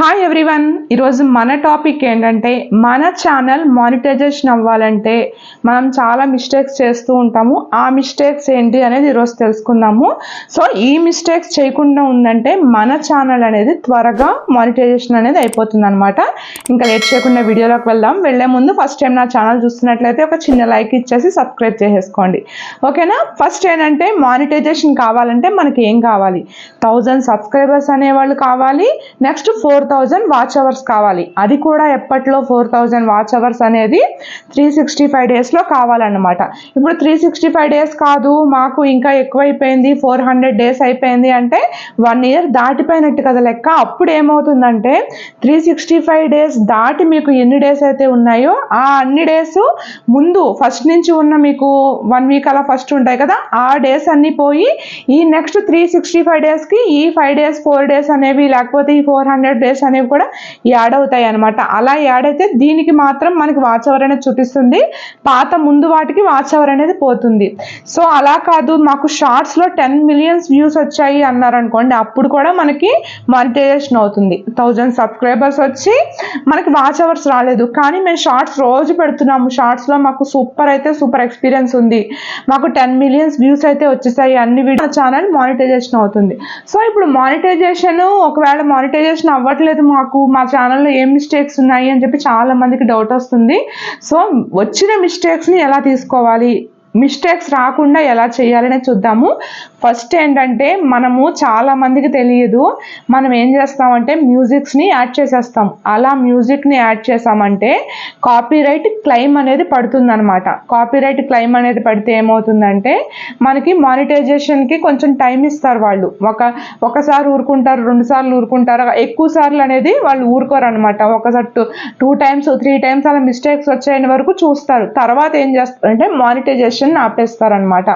Hi everyone ఈరోజు మన topic ఏంటంటే మన ఛానల్ మానిటైజేషన్ అవ్వాలంటే మనం చాలా మిస్టేక్స్ చేస్తూ ఉంటాము. ఆ మిస్టేక్స్ ఏంటి అనేది ఈరోజు తెలుసుకుందాము. సో ఈ మిస్టేక్స్ చేయకుండా ఉందంటే మన ఛానల్ అనేది త్వరగా మానిటైజేషన్ అనేది అయిపోతుంది అనమాట ఇంకా లేట్ చేయకుండా వీడియోలోకి వెళ్దాం. వెళ్ళే ముందు ఫస్ట్ టైం నా ఛానల్ చూస్తున్నట్లయితే ఒక చిన్న లైక్ ఇచ్చేసి సబ్స్క్రైబ్ చేసేసుకోండి. ఓకేనా ఫస్ట్ ఏంటంటే మానిటైజేషన్ కావాలంటే మనకి ఏం కావాలి? థౌజండ్ సబ్స్క్రైబర్స్ అనేవాళ్ళు కావాలి. Next four thousand watch hours కావాలి. అది కూడా ఎప్పట్లో ఫోర్ థౌజండ్ వాచ్ అవర్స్ అనేది త్రీ సిక్స్టీ ఫైవ్ డేస్లో కావాలన్నమాట. ఇప్పుడు త్రీ సిక్స్టీ ఫైవ్ డేస్ కాదు మాకు ఇంకా ఎక్కువైపోయింది ఫోర్ హండ్రెడ్ డేస్ అయిపోయింది అంటే వన్ ఇయర్ దాటిపోయినట్టు కదా లెక్క. అప్పుడు ఏమవుతుందంటే త్రీ సిక్స్టీ ఫైవ్ డేస్ దాటి మీకు ఎన్ని డేస్ అయితే ఉన్నాయో ఆ అన్ని డేస్ ముందు ఫస్ట్ నుంచి ఉన్న మీకు వన్ వీక్ అలా ఫస్ట్ ఉంటాయి కదా ఆ డేస్ అన్నీ పోయి ఈ నెక్స్ట్ త్రీ సిక్స్టీ ఫైవ్ డేస్కి ఈ ఫైవ్ డేస్ ఫోర్ డేస్ అనేవి లేకపోతే ఈ ఫోర్ హండ్రెడ్ డేస్ అనేవి కూడా యాడ్ అవుతాయి అనమాట అలా యాడ్ అయితే దీనికి మాత్రం మనకి వాచ్ అవర్ అనేది చూపిస్తుంది. పాత ముందు వాటికి వాచ్ అవర్ అనేది పోతుంది. సో అలా కాదు. మాకు షార్ట్స్లో టెన్ మిలియన్స్ వ్యూస్ వచ్చాయి అన్నారు అనుకోండి అప్పుడు కూడా మనకి మానిటైజేషన్ అవుతుంది. థౌజండ్ సబ్స్క్రైబర్స్ వచ్చి మనకి వాచ్ అవర్స్ రాలేదు. కానీ మేము షార్ట్స్ రోజు పెడుతున్నాము. షార్ట్స్లో మాకు సూపర్ అయితే సూపర్ ఎక్స్పీరియన్స్ ఉంది. మాకు టెన్ మిలియన్స్ వ్యూస్ అయితే వచ్చేసాయి. అన్ని వీడియో ఛానల్ మానిటైజేషన్ అవుతుంది. సో ఇప్పుడు మానిటైజేషన్ ఒకవేళ మానిటైజేషన్ అవ్వట్లేదు మాకు మా ఛానల్లో ఏం మిస్టేక్స్ ఉన్నాయి అని చెప్పి చాలా మందికి డౌట్ వస్తుంది. సో వచ్చిన మిస్టేక్స్ని ఎలా తీసుకోవాలి? మిస్టేక్స్ రాకుండా ఎలా చేయాలనే చూద్దాము. ఫస్ట్ ఏంటంటే మనము చాలా మందికి తెలియదు మనం ఏం చేస్తామంటే మ్యూజిక్స్ని యాడ్ చేసేస్తాం. అలా మ్యూజిక్ని యాడ్ చేసామంటే కాపీరైట్ క్లెయిమ్ అనేది పడుతుందన్నమాట. కాపీరైట్ క్లెయిమ్ అనేది పడితే ఏమవుతుందంటే మనకి మానిటైజేషన్కి కొంచెం టైం ఇస్తారు వాళ్ళు. ఒక ఒకసారి ఊరుకుంటారు రెండు సార్లు ఊరుకుంటారు ఎక్కువ సార్లు అనేది వాళ్ళు ఊరుకోరు అనమాట ఒకసారి two two times three times అలా మిస్టేక్స్ వచ్చేయని వరకు చూస్తారు. తర్వాత ఏం చేస్తారంటే మానిటైజేషన్ ఆపేస్తారనమాట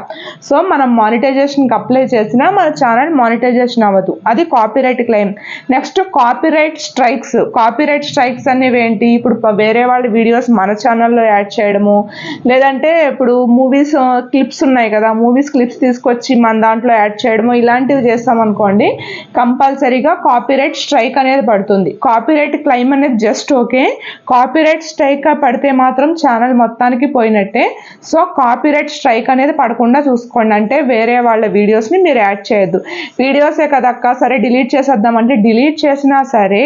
సో మనం మానిటైజేషన్కి అప్లై చేసినా మన ఛానల్ మానిటైజేషన్ అవ్వదు. అది copyright claim next copyright strikes copyright strikes అనేవి ఏంటి? ఇప్పుడు వేరే వాళ్ళ వీడియోస్ మన ఛానల్లో యాడ్ చేయడము లేదంటే ఇప్పుడు మూవీస్ క్లిప్స్ ఉన్నాయి కదా మూవీస్ క్లిప్స్ తీసుకొచ్చి మన దాంట్లో యాడ్ చేయడము ఇలాంటివి చేస్తామనుకోండి కంపల్సరీగా కాపీరైట్ స్ట్రైక్ అనేది పడుతుంది. కాపీరైట్ క్లెయిమ్ అనేది జస్ట్ ఓకే కాపీరైట్ స్ట్రైక్ పడితే మాత్రం ఛానల్ మొత్తానికి పోయినట్టే. సో కాపీ కాపీరైట్ స్ట్రైక్ అనేది పడకుండా చూసుకోండి. అంటే వేరే వాళ్ళ వీడియోస్ని మీరు యాడ్ చేయొద్దు. వీడియోసే కదక్క సరే డిలీట్ చేసేద్దాం అంటే డిలీట్ చేసినా సరే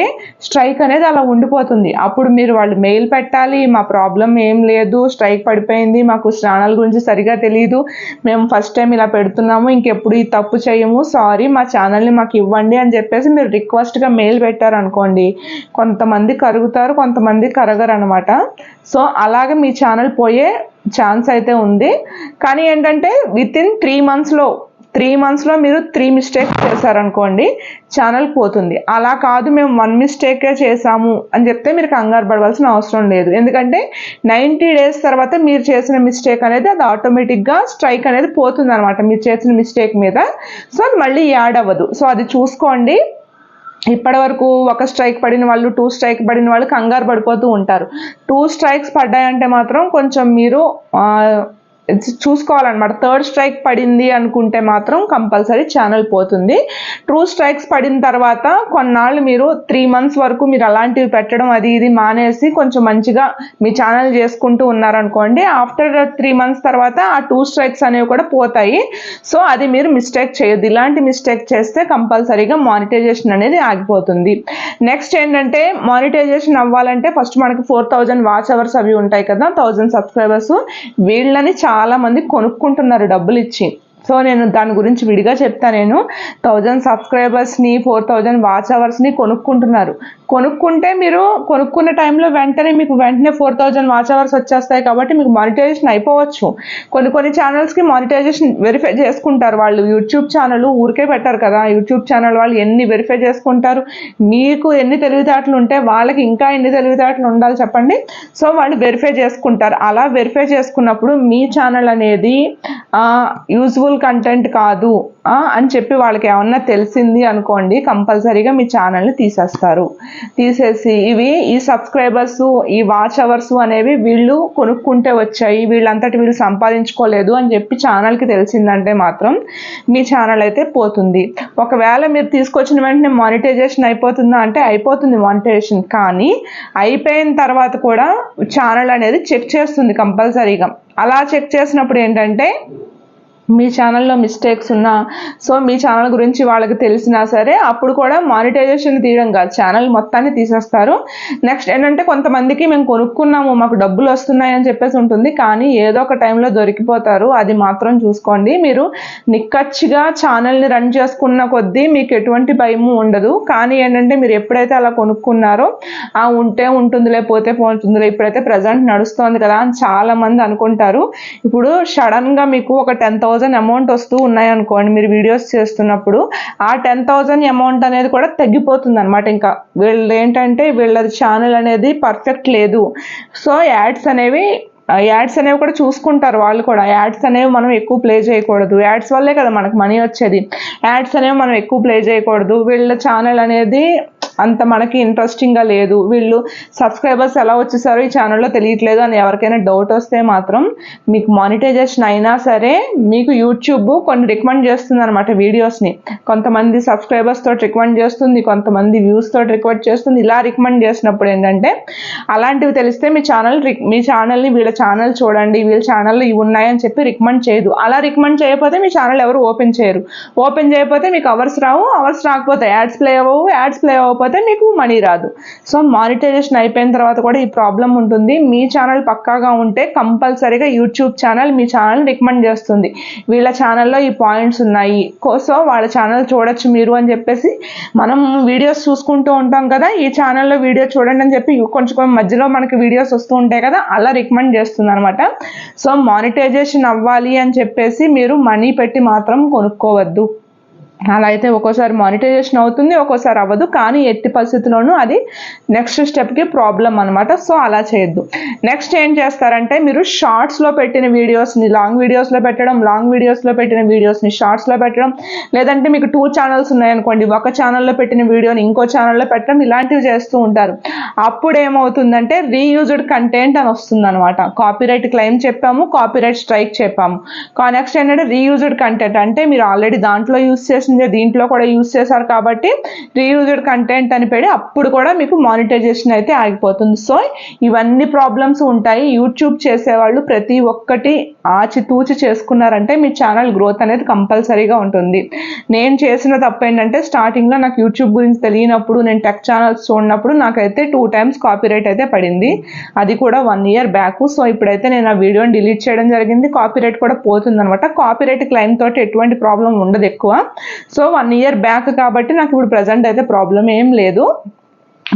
స్ట్రైక్ అనేది అలా ఉండిపోతుంది. అప్పుడు మీరు వాళ్ళు మెయిల్ పెట్టాలి మా ప్రాబ్లం ఏం లేదు స్ట్రైక్ పడిపోయింది మాకు స్నానాల గురించి సరిగా తెలియదు మేము ఫస్ట్ టైం ఇలా పెడుతున్నాము ఇంకెప్పుడు ఈ తప్పు చేయము సారీ మా ఛానల్ని మాకు ఇవ్వండి అని చెప్పేసి మీరు రిక్వెస్ట్గా మెయిల్ పెట్టారనుకోండి కొంతమంది కరుగుతారు కొంతమంది కరగరు అనమాట సో అలాగే మీ ఛానల్ పోయే ఛాన్స్ అయితే ఉంది. కానీ ఏంటంటే విత్ ఇన్ త్రీ మంత్స్లో త్రీ మంత్స్లో మీరు త్రీ మిస్టేక్స్ చేశారనుకోండి ఛానల్ పోతుంది. అలా కాదు మేము వన్ మిస్టేకే చేసాము అని చెప్తే మీరు కంగారు పడవలసిన అవసరం లేదు. ఎందుకంటే నైంటీ డేస్ తర్వాత మీరు చేసిన మిస్టేక్ అనేది అది ఆటోమేటిక్గా స్ట్రైక్ అనేది పోతుంది అనమాట మీరు చేసిన మిస్టేక్ మీద. సో అది మళ్ళీ యాడ్ అవ్వదు. సో అది చూసుకోండి. ఇప్పటి వరకు ఒక స్ట్రైక్ పడిన వాళ్ళు టూ స్ట్రైక్ పడిన వాళ్ళు కంగారు పడిపోతూ ఉంటారు. టూ స్ట్రైక్స్ పడ్డాయంటే మాత్రం కొంచెం మీరు చూసుకోవాలన్నమాట. థర్డ్ స్ట్రైక్ పడింది అనుకుంటే మాత్రం కంపల్సరీ ఛానల్ పోతుంది. టూ స్ట్రైక్స్ పడిన తర్వాత కొన్నాళ్ళు మీరు త్రీ మంత్స్ వరకు మీరు అలాంటివి పెట్టడం అది ఇది మానేసి కొంచెం మంచిగా మీ ఛానల్ చేసుకుంటూ ఉన్నారనుకోండి ఆఫ్టర్ త్రీ మంత్స్ తర్వాత ఆ టూ స్ట్రైక్స్ అనేవి కూడా పోతాయి. సో అది మీరు మిస్టేక్ చేయొద్దు. ఇలాంటి మిస్టేక్ చేస్తే కంపల్సరీగా మానిటైజేషన్ అనేది ఆగిపోతుంది. నెక్స్ట్ ఏంటంటే మానిటైజేషన్ అవ్వాలంటే ఫస్ట్ మనకి ఫోర్ థౌజండ్ వాచ్ అవర్స్ అవి ఉంటాయి కదా థౌజండ్ సబ్స్క్రైబర్స్ వీళ్ళని చాలా మంది కొనుక్కుంటున్నారు డబ్బులు ఇచ్చి సో నేను దాని గురించి విడిగా చెప్తా. నేను థౌజండ్ సబ్స్క్రైబర్స్ని ఫోర్ థౌజండ్ వాచ్ అవర్స్ని కొనుక్కుంటున్నారు. కొనుక్కుంటే మీరు కొనుక్కున్న టైంలో వెంటనే మీకు వెంటనే ఫోర్ థౌజండ్ వాచ్ అవర్స్ వచ్చేస్తాయి కాబట్టి మీకు మానిటైజేషన్ అయిపోవచ్చు. కొన్ని కొన్ని ఛానల్స్కి మానిటైజేషన్ వెరిఫై చేసుకుంటారు. వాళ్ళు యూట్యూబ్ ఛానల్ ఊరికే పెట్టారు కదా. యూట్యూబ్ ఛానల్ వాళ్ళు ఎన్ని వెరిఫై చేసుకుంటారు? మీకు ఎన్ని తెలివితేటలు ఉంటే వాళ్ళకి ఇంకా ఎన్ని తెలివితేటలు ఉండాలి చెప్పండి. సో వాళ్ళు వెరిఫై చేసుకుంటారు. అలా వెరిఫై చేసుకున్నప్పుడు మీ ఛానల్ అనేది యూజ్ఫుల్ కంటెంట్ కాదు అని చెప్పి వాళ్ళకి ఏమన్నా తెలిసింది అనుకోండి కంపల్సరీగా మీ ఛానల్ని తీసేస్తారు. తీసేసి ఇవి ఈ సబ్స్క్రైబర్స్ ఈ వాచ్ అవర్స్ అనేవి వీళ్ళు కొనుక్కుంటే వచ్చాయి వీళ్ళంతటి వీళ్ళు సంపాదించుకోలేదు అని చెప్పి ఛానల్కి తెలిసిందంటే మాత్రం మీ ఛానల్ అయితే పోతుంది. ఒకవేళ మీరు తీసుకొచ్చిన వెంటనే మానిటైజేషన్ అయిపోతుందా అంటే అయిపోతుంది మానిటైజేషన్ కానీ అయిపోయిన తర్వాత కూడా ఛానల్ అనేది చెక్ చేస్తుంది కంపల్సరీగా. అలా చెక్ చేసినప్పుడు ఏంటంటే మీ ఛానల్లో మిస్టేక్స్ ఉన్నా సో మీ ఛానల్ గురించి వాళ్ళకి తెలిసినా సరే అప్పుడు కూడా మానిటైజేషన్ తీయడం కాదు. ఛానల్ మొత్తాన్ని తీసేస్తారు. నెక్స్ట్ ఏంటంటే కొంతమందికి మేము కొనుక్కున్నాము మాకు డబ్బులు వస్తున్నాయి అని చెప్పేసి ఉంటుంది. కానీ ఏదో ఒక టైంలో దొరికిపోతారు. అది మాత్రం చూసుకోండి. మీరు నిక్కచ్చిగా ఛానల్ని రన్ చేసుకున్న కొద్దీ మీకు ఎటువంటి భయము ఉండదు. కానీ ఏంటంటే మీరు ఎప్పుడైతే అలా కొనుక్కున్నారో ఆ ఉంటే ఉంటుందిలే పోతే పోతుందిలే. ఇప్పుడైతే ప్రజెంట్ నడుస్తోంది కదా అని చాలామంది అనుకుంటారు. ఇప్పుడు సడన్గా మీకు ఒక టెన్ థౌసండ్ థౌజండ్ అమౌంట్ వస్తూ ఉన్నాయనుకోండి మీరు వీడియోస్ చేస్తున్నప్పుడు ఆ టెన్ థౌజండ్ అమౌంట్ అనేది కూడా తగ్గిపోతుంది అనమాట ఇంకా వీళ్ళు ఏంటంటే వీళ్ళది ఛానల్ అనేది పర్ఫెక్ట్ లేదు. సో యాడ్స్ అనేవి యాడ్స్ అనేవి కూడా చూసుకుంటారు వాళ్ళు కూడా. యాడ్స్ అనేవి మనం ఎక్కువ ప్లే చేయకూడదు. యాడ్స్ వల్లే కదా మనకు మనీ వచ్చేది. యాడ్స్ అనేవి మనం ఎక్కువ ప్లే చేయకూడదు. వీళ్ళ ఛానల్ అనేది అంత మనకి ఇంట్రెస్టింగ్గా లేదు. వీళ్ళు సబ్స్క్రైబర్స్ ఎలా వచ్చేసారో ఈ ఛానల్లో తెలియట్లేదు అని ఎవరికైనా డౌట్ వస్తే మాత్రం మీకు మానిటైజేషన్ అయినా సరే మీకు యూట్యూబ్ కొన్ని రికమెండ్ చేస్తుంది అనమాట వీడియోస్ని కొంతమంది సబ్స్క్రైబర్స్ తోటి రికమెండ్ చేస్తుంది కొంతమంది వ్యూస్ తోటి రికమెండ్ చేస్తుంది. ఇలా రికమెండ్ చేసినప్పుడు ఏంటంటే అలాంటివి తెలిస్తే మీ ఛానల్ మీ ఛానల్ని వీళ్ళ ఛానల్ చూడండి వీళ్ళ ఛానల్లో ఇవి ఉన్నాయని చెప్పి రికమెండ్ చేయదు. అలా రికమెండ్ చేయకపోతే మీ ఛానల్ ఎవరు ఓపెన్ చేయరు. ఓపెన్ చేయకపోతే మీకు అవర్స్ రావు అవర్స్ రాకపోతే యాడ్స్ ప్లే అవ్వవు యాడ్స్ ప్లే అవ్వకపోతే మీకు మనీ రాదు. సో మానిటైజేషన్ అయిపోయిన తర్వాత కూడా ఈ ప్రాబ్లం ఉంటుంది. మీ ఛానల్ పక్కాగా ఉంటే కంపల్సరీగా యూట్యూబ్ ఛానల్ మీ ఛానల్ రికమెండ్ చేస్తుంది. వీళ్ళ ఛానల్లో ఈ పాయింట్స్ ఉన్నాయి. సో వాళ్ళ ఛానల్ చూడొచ్చు మీరు అని చెప్పేసి మనం వీడియోస్ చూసుకుంటూ ఉంటాం కదా. ఈ ఛానల్లో వీడియో చూడండి అని చెప్పి కొంచెం కొంచెం మధ్యలో మనకి వీడియోస్ వస్తూ ఉంటాయి కదా అలా రికమెండ్ చేస్తుంది అనమాట సో మానిటైజేషన్ అవ్వాలి అని చెప్పేసి మీరు మనీ పెట్టి మాత్రం కొనుక్కోవద్దు. అలా అయితే ఒక్కోసారి మానిటైజేషన్ అవుతుంది ఒక్కోసారి అవ్వదు కానీ ఎట్టి పరిస్థితుల్లోనూ అది నెక్స్ట్ స్టెప్కి ప్రాబ్లం అనమాట సో అలా చేయొద్దు. నెక్స్ట్ ఏం చేస్తారంటే మీరు షార్ట్స్లో పెట్టిన వీడియోస్ని లాంగ్ వీడియోస్లో పెట్టడం లాంగ్ వీడియోస్లో పెట్టిన వీడియోస్ని షార్ట్స్లో పెట్టడం లేదంటే మీకు టూ ఛానల్స్ ఉన్నాయనుకోండి ఒక ఛానల్లో పెట్టిన వీడియోని ఇంకో ఛానల్లో పెట్టడం ఇలాంటివి చేస్తూ ఉంటారు. అప్పుడు ఏమవుతుందంటే రీయూజ్డ్ కంటెంట్ అని వస్తుంది అనమాట కాపీరైట్ క్లెయిమ్ చెప్పాము కాపీరైట్ స్ట్రైక్ చెప్పాము. నెక్స్ట్ ఏంటంటే రీయూజ్డ్ కంటెంట్ అంటే మీరు ఆల్రెడీ దాంట్లో యూస్ చేసిందే దీంట్లో కూడా యూజ్ చేశారు కాబట్టి రీయూజ్డ్ కంటెంట్ అని పెడి అప్పుడు కూడా మీకు మానిటైజేషన్ అయితే ఆగిపోతుంది. సో ఇవన్నీ ప్రాబ్లమ్స్ ఉంటాయి. యూట్యూబ్ చేసేవాళ్ళు ప్రతి ఒక్కటి ఆచితూచి చేసుకున్నారంటే మీ ఛానల్ గ్రోత్ అనేది కంపల్సరీగా ఉంటుంది. నేను చేసిన తప్పు ఏంటంటే స్టార్టింగ్లో నాకు యూట్యూబ్ గురించి తెలియనప్పుడు నేను టెక్ ఛానల్స్ చూడనప్పుడు నాకైతే టూ టైమ్స్ కాపీరైట్ అయితే పడింది. అది కూడా వన్ ఇయర్ బ్యాక్ సో ఇప్పుడైతే నేను ఆ వీడియోని డిలీట్ చేయడం జరిగింది. కాపీరైట్ కూడా పోతుంది అనమాట కాపీరైట్ క్లైమ్ తోటి ఎటువంటి ప్రాబ్లం ఉండదు ఎక్కువ. సో వన్ ఇయర్ బ్యాక్ కాబట్టి నాకు ఇప్పుడు ప్రజెంట్ అయితే ప్రాబ్లం ఏం లేదు.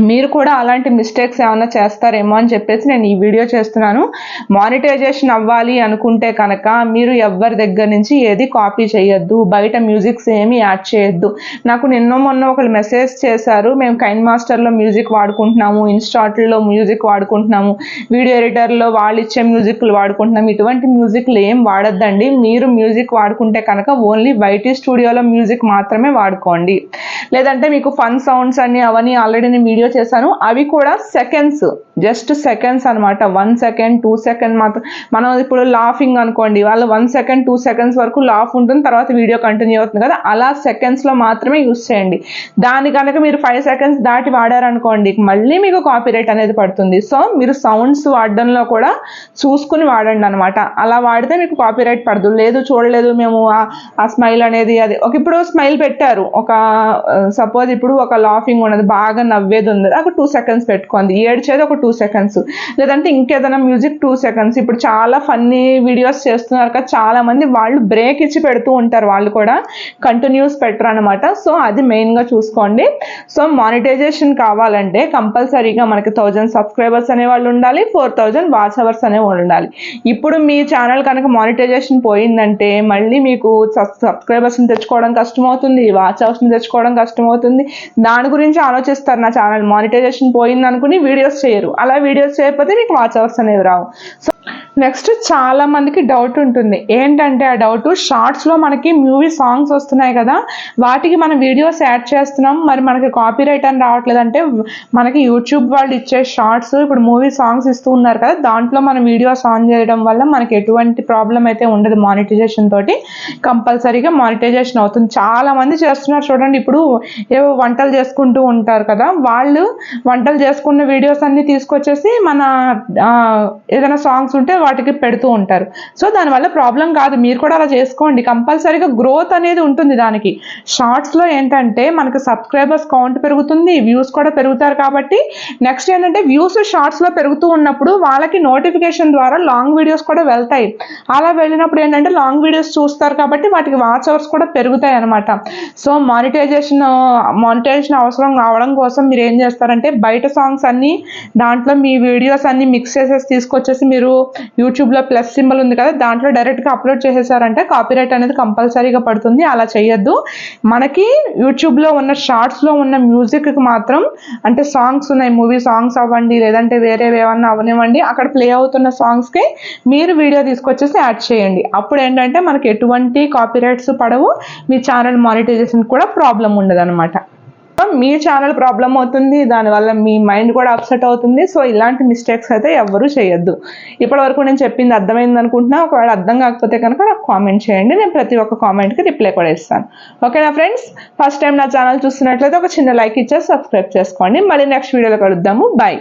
మీరు కూడా అలాంటి మిస్టేక్స్ ఏమైనా చేస్తారేమో అని చెప్పేసి నేను ఈ వీడియో చేస్తున్నాను. మానిటైజేషన్ అవ్వాలి అనుకుంటే కనుక మీరు ఎవరి దగ్గర నుంచి ఏది కాపీ చేయొద్దు. బయట మ్యూజిక్స్ ఏమి యాడ్ చేయొద్దు. నాకు నిన్న మొన్న ఒకళ్ళు మెసేజ్ చేశారు. మేము కైన్ మాస్టర్లో మ్యూజిక్ వాడుకుంటున్నాము. ఇన్స్టాట్లో మ్యూజిక్ వాడుకుంటున్నాము. వీడియో ఎడిటర్లో వాళ్ళు ఇచ్చే మ్యూజిక్లు వాడుకుంటున్నాము. ఇటువంటి మ్యూజిక్లు ఏం వాడొద్దండి. మీరు మ్యూజిక్ వాడుకుంటే కనుక ఓన్లీ వైటీ స్టూడియోలో మ్యూజిక్ మాత్రమే వాడుకోండి. లేదంటే మీకు ఫన్ సౌండ్స్ అన్ని అవన్నీ ఆల్రెడీ నేను వీడియో చేశాను. అవి కూడా సెకండ్స్ జస్ట్ సెకండ్స్ అనమాట వన్ సెకండ్ టూ సెకండ్ మాత్రం. మనం ఇప్పుడు లాఫింగ్ అనుకోండి వాళ్ళు వన్ సెకండ్ టూ సెకండ్స్ వరకు లాఫ్ ఉంటుంది తర్వాత వీడియో కంటిన్యూ అవుతుంది కదా. అలా సెకండ్స్లో మాత్రమే యూస్ చేయండి. దాని కనుక మీరు ఫైవ్ సెకండ్స్ దాటి వాడారనుకోండి మళ్ళీ మీకు కాపీరైట్ అనేది పడుతుంది. సో మీరు సౌండ్స్ వాడడంలో కూడా చూసుకుని వాడండి అనమాట అలా వాడితే మీకు కాపీరైట్ పడదు. లేదు చూడలేదు మేము ఆ- ఆ స్మైల్ అనేది అది. ఒక ఇప్పుడు స్మైల్ పెట్టారు. ఒక సపోజ్ ఇప్పుడు ఒక లాఫింగ్ ఉన్నది బాగా నవ్వేది ఉంది ఒక టూ సెకండ్స్ పెట్టుకోండి. ఏడ్చేది ఒక టూ సెకండ్స్ లేదంటే ఇంకేదైనా మ్యూజిక్ టూ సెకండ్స్ ఇప్పుడు చాలా ఫన్నీ వీడియోస్ చేస్తున్నారు కదా చాలా మంది వాళ్ళు బ్రేక్ ఇచ్చి పెడుతూ ఉంటారు. వాళ్ళు కూడా కంటిన్యూస్ పెట్టరు అనమాట సో అది మెయిన్గా చూసుకోండి. సో మానిటైజేషన్ కావాలంటే కంపల్సరీగా మనకి థౌజండ్ సబ్స్క్రైబర్స్ అనే వాళ్ళు ఉండాలి ఫోర్ థౌజండ్ వాచ్ అవర్స్ అనే వాళ్ళు ఉండాలి. ఇప్పుడు మీ ఛానల్ కనుక మానిటైజేషన్ పోయిందంటే మళ్ళీ మీకు సబ్స్క్రైబర్స్ని తెచ్చుకోవడం కష్టమవుతుంది వాచ్ అవర్స్ని తెచ్చుకోవడం కష్టమవుతుంది. దాని గురించి ఆలోచిస్తారు నా ఛానల్ మానిటైజేషన్ పోయింది అనుకుని వీడియోస్ చేయరు. అలా వీడియోస్ చేయకపోతే మీకు వాచ్ అవర్స్ అనేవి రావు. సో నెక్స్ట్ చాలా మందికి డౌట్ ఉంటుంది. ఏంటంటే ఆ డౌట్ షార్ట్స్లో మనకి మూవీ సాంగ్స్ వస్తున్నాయి కదా. వాటికి మనం వీడియోస్ యాడ్ చేస్తున్నాం. మరి మనకి కాపీ రైట్ అని రావట్లేదంటే మనకి యూట్యూబ్ వాళ్ళు ఇచ్చే షార్ట్స్ ఇప్పుడు మూవీ సాంగ్స్ ఇస్తూ ఉన్నారు కదా. దాంట్లో మనం వీడియోస్ ఆన్ చేయడం వల్ల మనకి ఎటువంటి ప్రాబ్లం అయితే ఉండదు మానిటైజేషన్ తోటి. కంపల్సరీగా మానిటైజేషన్ అవుతుంది. చాలా మంది చేస్తున్నారు చూడండి. ఇప్పుడు ఏవో వంటలు చేసుకుంటూ ఉంటారు కదా. వాళ్ళు వంటలు చేసుకున్న వీడియోస్ అన్ని తీసుకొచ్చేసి మన ఏదైనా సాంగ్స్ ఉంటే వాటికి పెడుతూ ఉంటారు. సో దానివల్ల ప్రాబ్లం కాదు. మీరు కూడా అలా చేసుకోండి. కంపల్సరీగా గ్రోత్ అనేది ఉంటుంది దానికి. షార్ట్స్లో ఏంటంటే మనకి సబ్స్క్రైబర్స్ కౌంట్ పెరుగుతుంది వ్యూస్ కూడా పెరుగుతారు కాబట్టి నెక్స్ట్ ఏంటంటే వ్యూస్ షార్ట్స్లో పెరుగుతూ ఉన్నప్పుడు వాళ్ళకి నోటిఫికేషన్ ద్వారా లాంగ్ వీడియోస్ కూడా వెళ్తాయి. అలా వెళ్ళినప్పుడు ఏంటంటే లాంగ్ వీడియోస్ చూస్తారు కాబట్టి వాటికి వాచ్ అవర్స్ కూడా పెరుగుతాయి అనమాట సో మానిటైజేషన్ మానిటైజేషన్ అవసరం రావడం కోసం మీరు ఏం చేస్తారంటే బయట సాంగ్స్ అన్ని దాంట్లో మీ వీడియోస్ అన్ని మిక్స్ చేసేసి తీసుకొచ్చేసి మీరు యూట్యూబ్లో ప్లస్ సింబల్ ఉంది కదా దాంట్లో డైరెక్ట్గా అప్లోడ్ చేసేసారంటే కాపీరైట్ అనేది కంపల్సరీగా పడుతుంది. అలా చేయొద్దు. మనకి యూట్యూబ్లో ఉన్న షార్ట్స్లో ఉన్న మ్యూజిక్కి మాత్రం అంటే సాంగ్స్ ఉన్నాయి మూవీ సాంగ్స్ అవ్వండి లేదంటే వేరే ఏమన్నా అవనివ్వండి అక్కడ ప్లే అవుతున్న సాంగ్స్కి మీరు వీడియో తీసుకొచ్చేసి యాడ్ చేయండి. అప్పుడు ఏంటంటే మనకి ఎటువంటి కాపీరైట్స్ పడవు. మీ ఛానల్ మానిటైజేషన్ కూడా ప్రాబ్లం ఉండదు అనమాట మీ ఛానల్ ప్రాబ్లం అవుతుంది దానివల్ల మీ మైండ్ కూడా అప్సెట్ అవుతుంది. సో ఇలాంటి మిస్టేక్స్ అయితే ఎవ్వరూ చేయొద్దు. ఇప్పటి వరకు నేను చెప్పింది అర్థమైంది అనుకుంటున్నా. ఒకవేళ అర్థం కాకపోతే కనుక నాకు కామెంట్ చేయండి. నేను ప్రతి ఒక్క కామెంట్కి రిప్లై కూడా ఇస్తాను. ఓకేనా ఫ్రెండ్స్ ఫస్ట్ టైం నా ఛానల్ చూస్తున్నట్లయితే ఒక చిన్న లైక్ ఇచ్చేసి సబ్స్క్రైబ్ చేసుకోండి. మళ్ళీ నెక్స్ట్ వీడియోలో కలుద్దాము. బాయ్